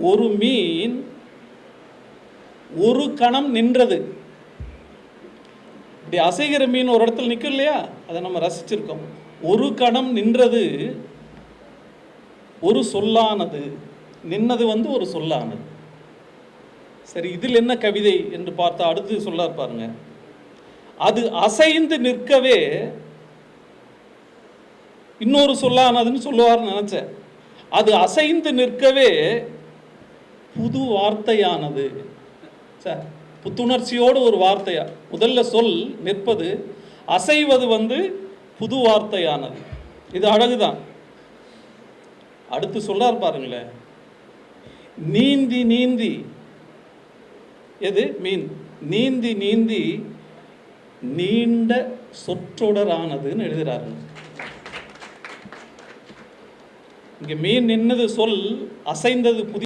ஒரு மீன் ஒரு கணம் நின்றது. இப்படி அசைகிற மீன் ஒரு இடத்துல நிற்கும் இல்லையா? அதை நம்ம ரசிச்சிருக்கோம். ஒரு கணம் நின்றது ஒரு சொல்லானது. நின்னது வந்து ஒரு சொல்லானது. சரி இதில் என்ன கவிதை என்று பார்த்தா அடுத்து சொல்லார் பாருங்க. அது அசைந்து நிற்கவே இன்னொரு சொல்லானதுன்னு சொல்லுவார்னு நினச்சேன். அது அசைந்து நிற்கவே புது வார்த்தையானது. சார் புத்துணர்ச்சியோடு ஒரு வார்த்தையா? முதல்ல சொல் நிற்பது அசைவது வந்து புது வார்த்தையானது. இது அழகுதான். அடுத்து சொல்றார் பாருங்களேன் நீந்தி நீந்தி. எது? மீன். நீந்தி நீந்தி நீண்ட சொற்றொடரானதுன்னு எழுதுறாரு இங்க மீன் நின்னது சொல் அசைந்தது புதிய